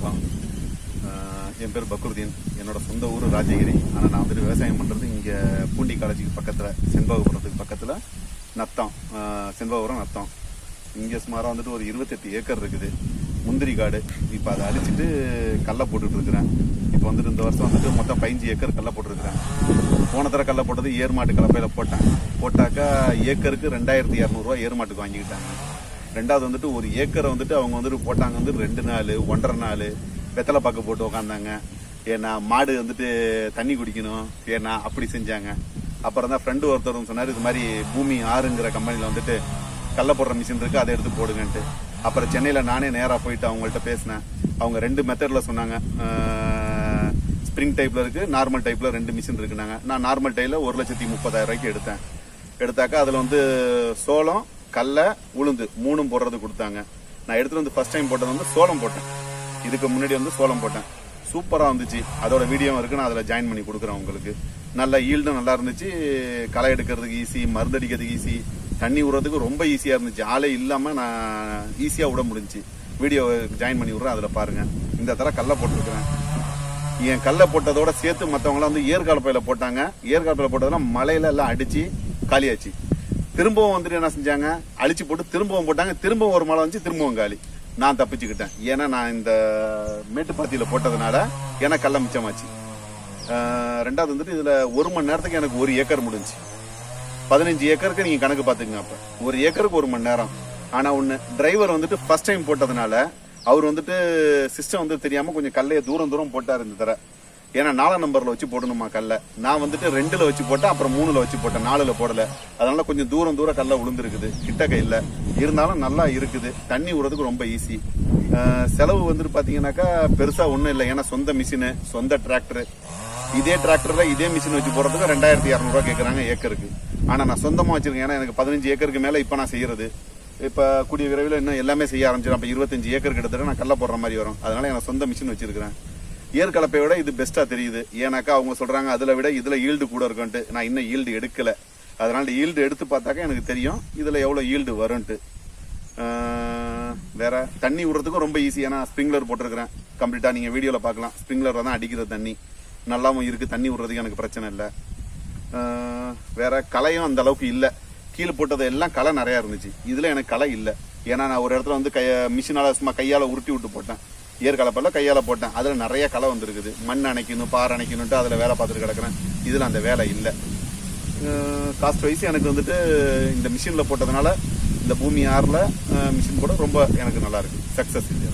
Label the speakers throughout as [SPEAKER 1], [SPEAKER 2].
[SPEAKER 1] வணக்கம். என் பேர் பக்ருதீன் என்னோட சொந்த ஊர் ராஜகிரி. ஆனால் நான் வந்துட்டு விவசாயம் பண்ணுறது இங்கே பூண்டி காலேஜுக்கு பக்கத்தில் செண்பகபுரத்துக்கு பக்கத்தில் நத்தம். செண்பகபுரம் நத்தம். இங்கே சுமாராக வந்துட்டு ஒரு இருபத்தெட்டு ஏக்கர் இருக்குது. முந்திரி காடு. இப்போ அதை அழிச்சிட்டு கடலை போட்டுட்ருக்குறேன் இப்போ வந்துட்டு இந்த வருஷம் வந்துட்டு மொத்தம் பதினஞ்சு ஏக்கர் கடலை போட்டுருக்குறேன். போன தர கடலை போட்டது ஏர்மாட்டு கலப்பையில் போட்டேன். போட்டாக்கா ஏக்கருக்கு ரெண்டாயிரத்தி இரநூறுவா ஏர்மாட்டுக்கு வாங்கிக்கிட்டேன். ரெண்டாவது வந்துட்டு ஒரு ஏக்கரை வந்துட்டு அவங்க வந்துட்டு போட்டாங்க வந்து ரெண்டு நாள் ஒன்றரை நாள். வெத்தலை பாக்கு போட்டு உக்காந்தாங்க. ஏன்னா மாடு வந்துட்டு தண்ணி குடிக்கணும். ஏன்னா அப்படி செஞ்சாங்க. அப்புறம் தான் ஃப்ரெண்டு ஒருத்தர் சொன்னார் இது மாதிரி பூமி ஆறுங்கிற கம்பெனியில் வந்துட்டு கடல போடுற மிஷின் இருக்குது அதை எடுத்து போடுங்கன்ட்டு. அப்புறம் சென்னையில் நானே நேராக போயிட்டு அவங்கள்ட்ட பேசினேன். அவங்க ரெண்டு மெத்தடில் சொன்னாங்க. ஸ்ப்ரிங் டைப்பில் இருக்குது நார்மல் டைப்பில் ரெண்டு மிஷின் இருக்குனாங்க நான் நார்மல் டைல ஒரு லட்சத்தி முப்பதாயிரம் ரூபாய்க்கு எடுத்தேன். எடுத்தாக்கா அதில் வந்து சோளம் கல்லை உளுந்து மூணும் போடுறது கொடுத்தாங்க. நான் எடுத்துட்டு வந்து ஃபர்ஸ்ட் டைம் போட்டது வந்து சோளம் போட்டேன். இதுக்கு முன்னாடி வந்து சோளம் போட்டேன். சூப்பராக வந்துச்சு அதோட வீடியோவும் இருக்கு. நான் அதில் ஜாயின் பண்ணி கொடுக்குறேன் உங்களுக்கு. நல்ல ஈல்டும் நல்லா இருந்துச்சு. களை எடுக்கிறதுக்கு ஈஸி மருந்தடிக்கிறதுக்கு ஈஸி தண்ணி விடுறதுக்கு ரொம்ப ஈஸியாக இருந்துச்சு. ஆளே இல்லாமல் நான் ஈஸியாக விட முடிஞ்சுச்சு. வீடியோ ஜாயின் பண்ணி விட்றேன். அதில் பாருங்கள் இந்த தடவை கல்லை போட்டிருக்கிறேன். என் கல்லை போட்டதோட சேர்த்து மற்றவங்களாம் வந்து ஏற்காலப்பையில் போட்டாங்க. ஏற்காலப்பையில் போட்டதெல்லாம் மலையில எல்லாம் அடித்து காலியாச்சு. திரும்பவும் வந்துட்டு என்ன செஞ்சாங்க? அழிச்சு போட்டு திரும்பவும் போட்டாங்க. திரும்பவும் ஒரு மழை வந்துச்சு திரும்பவும் காலி. நான் தப்பிச்சுக்கிட்டேன். ஏன்னா நான் இந்த மேட்டுப்பாத்தியில் போட்டதுனால எனக்கு கள்ள மிச்சமாச்சு. ரெண்டாவது வந்துட்டு இதில் ஒரு மணி நேரத்துக்கு எனக்கு ஒரு ஏக்கர் முடிஞ்சு. பதினஞ்சு ஏக்கருக்கு நீங்கள் கணக்கு பார்த்துங்க அப்போ. ஒரு ஏக்கருக்கு ஒரு மணி நேரம். ஆனால் ஒன்று டிரைவர் வந்துட்டு ஃபர்ஸ்ட் டைம் போட்டதுனால அவர் வந்துட்டு சிஸ்டம் வந்து தெரியாமல் கொஞ்சம் கல்லையை தூரம் தூரம் போட்டார் இந்த தர ஏன்னா நாலாம் நம்பர்ல வச்சு போடணுமா கல்லை? நான் வந்துட்டு ரெண்டுல வச்சு போட்டேன் அப்புறம் மூணுல வச்சு போட்டேன் நாலுல போடல. அதனால கொஞ்சம் தூரம் தூரம் கல்ல விழுந்துருக்குது கிட்டக்க இல்ல இருந்தாலும் நல்லா இருக்குது. தண்ணி விடுறதுக்கு ரொம்ப ஈஸி செலவு வந்துட்டு பாத்தீங்கன்னாக்கா பெருசா ஒன்றும் இல்லை. ஏன்னா சொந்த மிஷினு சொந்த டிராக்டர் இதே டிராக்டர்ல இதே மிஷின் வச்சு போடுறதுக்கு ரெண்டாயிரத்தி இரநூறுவா கேட்குறாங்க ஏக்கருக்கு. ஆனா நான் சொந்தமா வச்சிருக்கேன். ஏன்னா எனக்கு பதினஞ்சு ஏக்கருக்கு மேல இப்ப நான் செய்யறது. இப்ப கூடிய விரைவில் இன்னும் எல்லாமே செய்ய ஆரம்பிச்சிடும். அப்ப இருபத்தஞ்சு ஏக்கர் கிட்டத்தட்ட நான் கல்ல போடுற மாதிரி வரும். அதனால எனக்கு சொந்த மிஷின் வச்சிருக்கிறேன். ஏர் கலப்பையை விட இது பெஸ்ட்டாக தெரியுது. ஏன்னாக்கா அவங்க சொல்கிறாங்க அதில் விட இதில் ஈல்டு கூட இருக்குன்ட்டு நான் இன்னும் ஈல்டு எடுக்கல. அதனால் ஈல்டு எடுத்து பார்த்தாக்கா எனக்கு தெரியும் இதில் எவ்வளோ ஈல்டு வரும்ட்டு வேற தண்ணி விடுறதுக்கும் ரொம்ப ஈஸி ஏன்னா ஸ்ப்ரிங்லர் போட்டிருக்கிறேன். கம்ப்ளீட்டாக நீங்கள் வீடியோவில் பார்க்கலாம். ஸ்ப்ரிங்லர் தான் அடிக்கிற தண்ணி. நல்லாவும் இருக்குது தண்ணி விடுறதுக்கு எனக்கு பிரச்சனை இல்லை. வேற களையும் அந்த அளவுக்கு இல்லை. கீழே போட்டது எல்லாம் களை நிறையா இருந்துச்சு. இதில் எனக்கு களை இல்லை. ஏன்னா நான் ஒரு இடத்துல வந்து கைய மிஷினால சும்மா கையால் உருட்டி விட்டு போட்டேன். ஏற்கலப்பெல்லாம் கையால் போட்டேன். அதில் நிறைய களை வந்திருக்குது. மண் அணைக்கணும் பாறை அணைக்கணுன்ட்டு அதில் வேலை பார்த்துட்டு கிடக்குறேன். இதில் அந்த வேலை இல்லை. காஸ்ட் வைஸ் எனக்கு வந்துட்டு இந்த மிஷினில் போட்டதுனால இந்த பூமி ஆறில் மிஷின் கூட ரொம்ப எனக்கு நல்லா இருக்கு. சக்சஸ் இது.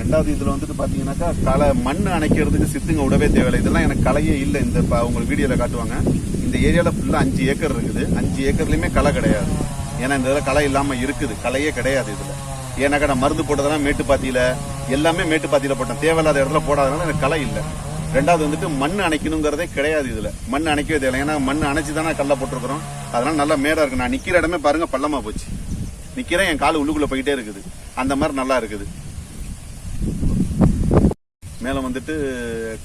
[SPEAKER 1] ரெண்டாவது இதில் வந்துட்டு பார்த்தீங்கன்னாக்கா களை மண் அணைக்கிறதுக்கு சித்துங்க விடவே தேவையில்லை. இதெல்லாம் எனக்கு களையே இல்லை. இந்த இப்போ உங்களுக்கு வீடியோவில் காட்டுவாங்க. இந்த ஏரியாவில் ஃபுல்லாக அஞ்சு ஏக்கர் இருக்குது. அஞ்சு ஏக்கர்லேயுமே களை கிடையாது. ஏன்னா இந்த இதில் களை இல்லாமல் இருக்குது. களையே கிடையாது இதில். ஏன்னாக்கா நான் மருந்து போட்டதெல்லாம் மேட்டுப்பாத்தியில எல்லாமே மேட்டுப்பாத்தியில போட்டேன். தேவையில்லாத இடத்துல போடாதனால எனக்கு களை இல்லை. ரெண்டாவது வந்துட்டு மண் அணைக்கணுங்கிறதே கிடையாது இதுல. மண் அணைக்கவே தேவை ஏன்னா மண் அணைச்சு தானே கல்ல போட்டிருக்கிறோம். அதனால நல்லா மேடா இருக்கு. நான் நிக்கிற இடமே பாருங்க பள்ளமா போச்சு. நிக்கிறேன் என் கால் உள்ளுக்குள்ள போயிட்டே இருக்குது. அந்த மாதிரி நல்லா இருக்குது. மேல வந்துட்டு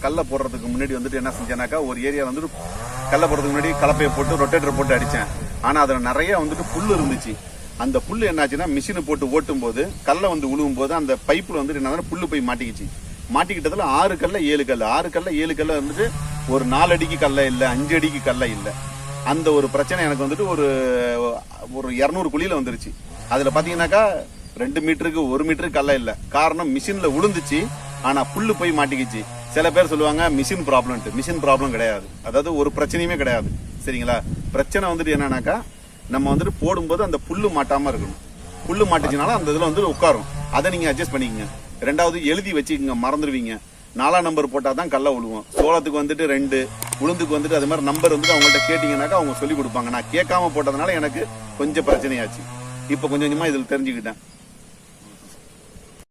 [SPEAKER 1] கல்ல போடுறதுக்கு முன்னாடி வந்துட்டு என்ன செஞ்சேனாக்கா ஒரு ஏரியா வந்துட்டு கல்ல போடுறதுக்கு முன்னாடி கலப்பையை போட்டு ரொட்டேட்டர் போட்டு அடிச்சேன். ஆனா அதுல நிறைய வந்துட்டு புல் இருந்துச்சு. அந்த புல் என்னாச்சுன்னா மிஷினை போட்டு ஓட்டும் போது கல்லை வந்து உழுவும் போது அந்த பைப்பில் வந்துட்டு என்ன புல்லு போய் மாட்டிக்கிச்சு. மாட்டிக்கிட்டதுல ஆறு கல்ல ஏழு கல் ஆறு கல்ல ஏழு கல்ல வந்துட்டு ஒரு நாலு அடிக்கு கல்ல இல்லை அஞ்சு அடிக்கு கல்ல இல்லை. அந்த ஒரு பிரச்சனை எனக்கு வந்துட்டு ஒரு ஒரு இரநூறு குழியில் வந்துருச்சு. அதில் பார்த்தீங்கன்னாக்கா ரெண்டு மீட்டருக்கு ஒரு மீட்டருக்கு கல்ல இல்லை. காரணம் மிஷினில் உளுந்துச்சு ஆனால் புல்லு போய் மாட்டிக்கிச்சு. சில பேர் சொல்லுவாங்க மிஷின் ப்ராப்ளம்ட்டு மிஷின் ப்ராப்ளம் கிடையாது. அதாவது ஒரு பிரச்சனையுமே கிடையாது. சரிங்களா? பிரச்சனை வந்துட்டு என்னன்னாக்கா நம்ம வந்துட்டு போடும்போது அந்த புல்லு மாட்டாம இருக்கணும். புல்லு மாட்டுச்சுனால அந்த இதில் வந்து உட்காரும். அதை நீங்க அட்ஜஸ்ட் பண்ணிக்கங்க. ரெண்டாவது எழுதி வச்சுக்கோங்க மறந்துடுவீங்க. நாலாம் நம்பர் போட்டால் தான் கல்லை விழுவோம் சோளத்துக்கு வந்துட்டு ரெண்டு உளுந்துக்கு வந்துட்டு அது மாதிரி நம்பர் வந்துட்டு அவங்கள்ட்ட கேட்டிங்கனாக்கா அவங்க சொல்லி கொடுப்பாங்க. நான் கேட்காம போட்டதுனால எனக்கு கொஞ்சம் பிரச்சனையாச்சு. இப்போ கொஞ்சம் கொஞ்சமாக இதில் தெரிஞ்சுக்கிட்டேன்.